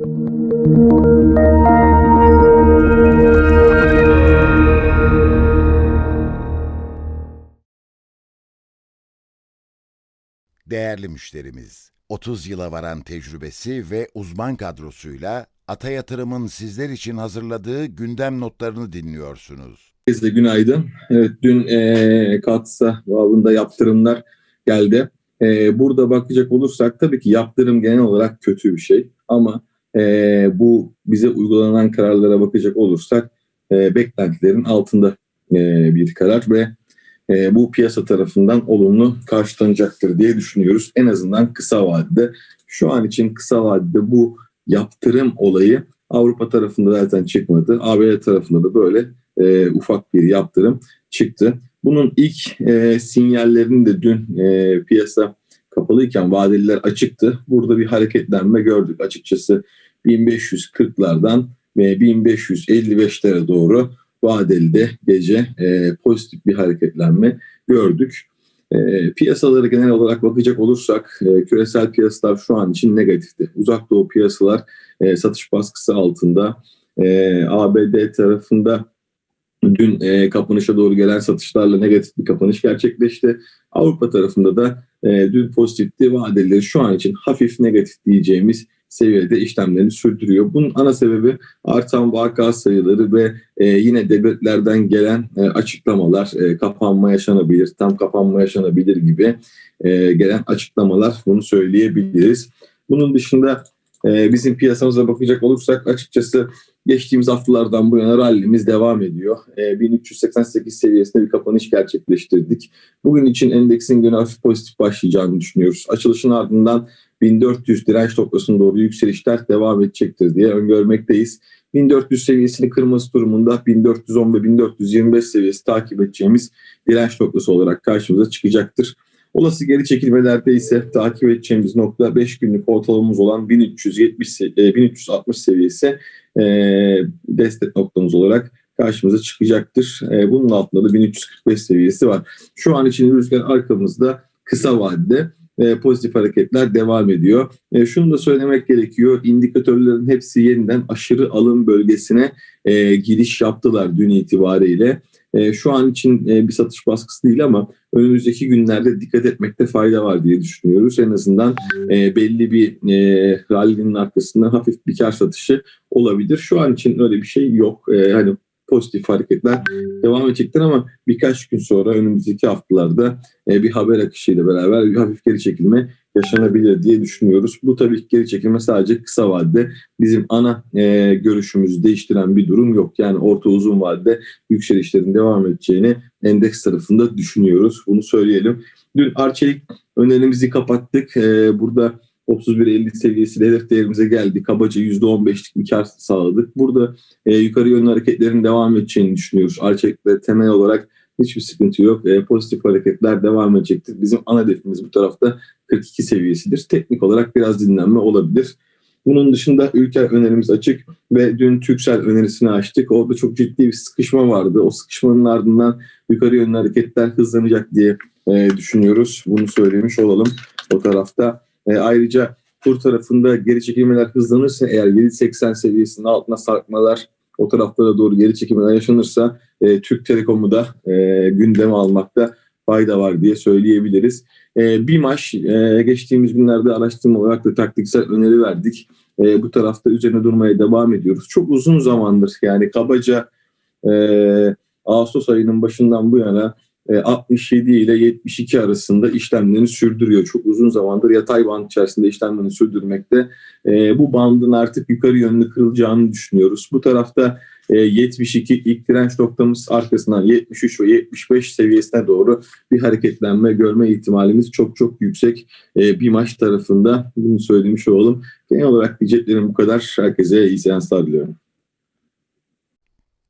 Değerli müşterimiz, 30 yıla varan tecrübesi ve uzman kadrosuyla Ata Yatırım'ın sizler için hazırladığı gündem notlarını dinliyorsunuz. Herkese günaydın. Evet dün eee Katsa babında yaptırımlar geldi. Eee, burada bakacak olursak tabii ki yaptırım genel olarak kötü bir şey. Ama eee, bu bize uygulanan kararlara bakacak olursak eee, beklentilerin altında eee, bir karar ve eee, bu piyasa tarafından olumlu karşılanacaktır diye düşünüyoruz. En azından kısa vadede. Şu an için kısa vadede bu yaptırım olayı Avrupa tarafında zaten çıkmadı. ABD tarafında da böyle e, ufak bir yaptırım çıktı. Bunun ilk e, sinyallerini de dün e, piyasa kapalıyken vadeliler açıktı. Burada bir hareketlenme gördük açıkçası 1540'lardan ve 1555'lere doğru vadelide gece e, pozitif bir hareketlenme gördük. E, piyasaları genel olarak bakacak olursak e, küresel piyasalar şu an için negatifti. Uzak doğu piyasalar e, satış baskısı altında. E, ABD tarafında Dün e, kapanışa doğru gelen satışlarla negatif bir kapanış gerçekleşti. Avrupa tarafında da e, dün pozitifti. Vadelileri şu an için hafif negatif diyeceğimiz seviyede işlemlerini sürdürüyor. Bunun ana sebebi artan vaka sayıları ve e, yine devletlerden gelen e, açıklamalar, e, kapanma yaşanabilir, tam kapanma yaşanabilir gibi e, gelen açıklamalar bunu söyleyebiliriz. Bunun dışında e, bizim piyasamıza bakacak olursak açıkçası Geçtiğimiz haftalardan bu yana rallimiz devam ediyor. E, 1388 seviyesinde bir kapanış gerçekleştirdik. Bugün için endeksin günü hafif pozitif başlayacağını düşünüyoruz. Açılışın ardından 1400 direnç noktasına doğru yükselişler devam edecektir diye öngörmekteyiz. 1400 seviyesini kırması durumunda 1410 ve 1425 seviyesi takip edeceğimiz direnç noktası olarak karşımıza çıkacaktır. Olası geri çekilmelerde ise takip edeceğimiz nokta 5 günlük ortalamamız olan 1370 e, 1360 seviyesi e, destek noktamız olarak karşımıza çıkacaktır. E, bunun altında da 1345 seviyesi var. Şu an için rüzgar arkamızda kısa vadede e, pozitif hareketler devam ediyor. E, şunu da söylemek gerekiyor. İndikatörlerin hepsi yeniden aşırı alım bölgesine e, giriş yaptılar dün itibariyle. E, şu an için e, bir satış baskısı değil ama önümüzdeki günlerde dikkat etmekte fayda var diye düşünüyoruz. En azından e, belli bir e, rally'nin arkasında hafif bir kar satışı olabilir. Şu an için öyle bir şey yok. Hani pozitif hareketler devam edecektir ama birkaç gün sonra önümüzdeki haftalarda bir haber akışıyla beraber bir hafif geri çekilme yaşanabilir diye düşünüyoruz. Bu tabii geri çekilme sadece kısa vadede bizim ana e, görüşümüzü değiştiren bir durum yok. Yani orta uzun vadede yükselişlerin devam edeceğini endeks tarafında düşünüyoruz. Bunu söyleyelim. Dün Arçelik önerimizi kapattık. E, burada 31.50 seviyesiyle hedef değerimize geldi. Kabaca %15'lik bir kar sağladık. Burada e, yukarı yönlü hareketlerin devam edeceğini düşünüyoruz. Arçelik'te temel olarak hiçbir sıkıntı yok. E, pozitif hareketler devam edecektir. Bizim ana hedefimiz bu tarafta 42 seviyesidir. Teknik olarak biraz dinlenme olabilir. Bunun dışında ülke önerimiz açık ve dün Türksel önerisini açtık. Orada çok ciddi bir sıkışma vardı. O sıkışmanın ardından yukarı yönlü hareketler hızlanacak diye e, düşünüyoruz. Bunu söylemiş olalım o tarafta. E, ayrıca kur tarafında geri çekilmeler hızlanırsa eğer 7.80 seviyesinin altına sarkmalar o taraflara doğru geri çekilmeler yaşanırsa e, Türk Telekom'u da e, gündeme almakta fayda var diye söyleyebiliriz. E, BİMAŞ e, geçtiğimiz günlerde araştırma olarak da taktiksel öneri verdik. E, bu tarafta üzerine durmaya devam ediyoruz. Çok uzun zamandır yani kabaca e, Ağustos ayının başından bu yana 67 ile 72 arasında işlemlerini sürdürüyor. Çok uzun zamandır yatay band içerisinde işlemlerini sürdürmekte. Bu bandın artık yukarı yönlü kırılacağını düşünüyoruz. Bu tarafta 72 ilk direnç noktamız arkasından 73 ve 75 seviyesine doğru bir hareketlenme görme ihtimalimiz çok çok yüksek. Bir maç tarafında bunu söylemiş olalım. Genel olarak diyeceklerim bu kadar. Herkese iyi seanslar diliyorum.